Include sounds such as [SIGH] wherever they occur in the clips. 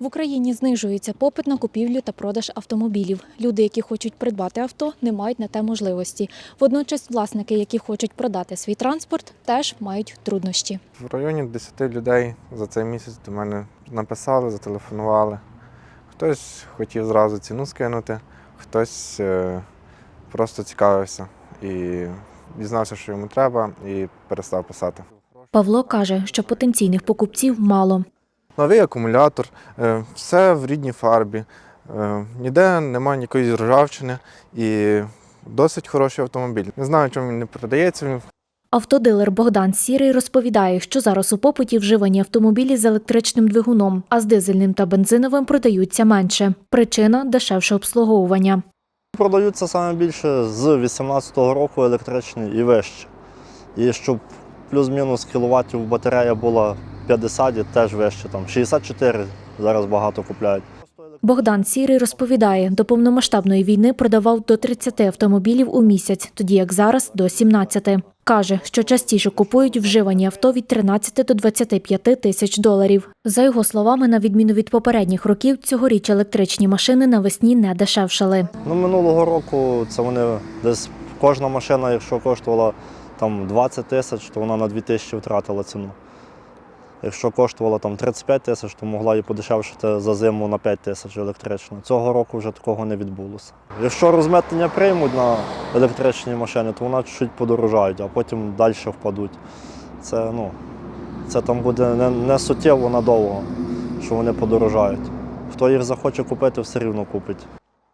В Україні знижується попит на купівлю та продаж автомобілів. Люди, які хочуть придбати авто, не мають на те можливості. Водночас власники, які хочуть продати свій транспорт, теж мають труднощі. В районі 10 людей за цей місяць до мене написали, зателефонували. Хтось хотів зразу ціну скинути, хтось е, просто цікавився і дізнався, що йому треба, і перестав писати. Павло каже, що потенційних покупців мало. Новий акумулятор, е, все в рідній фарбі, е, ніде немає ніякої ржавчини і досить хороший автомобіль. Не знаю, чому він не продається. Автодилер Богдан Сірий розповідає, що зараз у попиті вживані автомобілі з електричним двигуном, а з дизельним та бензиновим продаються менше. Причина дешевше обслуговування. Продаються саме більше з 18-го року електричні і вище. І щоб плюс-мінус кіловатів батарея була 50 теж вище, там 64 зараз багато купляють. Богдан Сірий розповідає, до повномасштабної війни продавав до 30 автомобілів у місяць, тоді як зараз до 17. Каже, що частіше купують вживані авто від 13 до 25 тисяч доларів. За його словами, на відміну від попередніх років, цьогоріч електричні машини навесні не дешевшали. Ну, минулого року це вони десь кожна машина, якщо коштувала там 20 тисяч, то вона на 2 тисячі втратила ціну. Якщо коштувала там 35 тисяч, то могла і подешевшити за зиму на 5 тисяч електрично. Цього року вже такого не відбулося. Якщо розмитнення приймуть на електричні машини, то вона чуть подорожають, а потім далі впадуть. Це, ну, це там буде не, не суттєво надовго, що вони подорожають. Хто їх захоче купити, все рівно купить.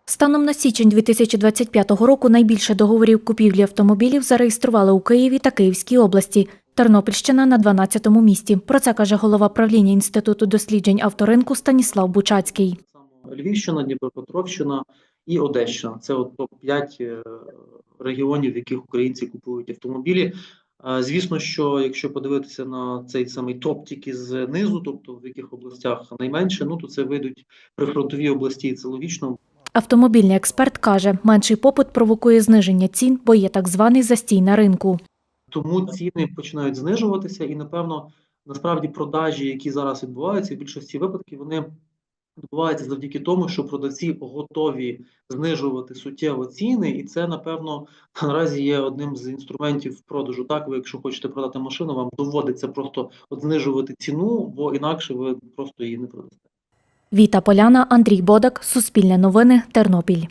Станом на січень 2025 року найбільше договорів купівлі автомобілів зареєстрували у Києві та Київській області. Тернопільщина на 12-му місці. Про це каже голова правління Інституту досліджень авторинку Станіслав Бучацький. Львівщина, Дніпропетровщина і Одещина. Це от топ-5 регіонів, в яких українці купують автомобілі. Е, Звісно, що якщо подивитися на цей самий топ тільки знизу, тобто в яких областях найменше, ну то це вийдуть прифронтові області, і це логічно, Автомобільний експерт каже, менший попит провокує зниження цін, бо є так званий застій на ринку. Тому ціни починають знижуватися, і напевно, насправді продажі, які зараз відбуваються, в більшості випадків вони відбуваються завдяки тому, що продавці готові знижувати суттєво ціни, і це напевно [LAUGHS] наразі є одним з інструментів продажу. Так, ви, якщо хочете продати машину, вам доводиться просто от знижувати ціну, бо інакше ви просто її не продасте. Віта Поляна, Андрій Бодак, Суспільне новини, Тернопіль.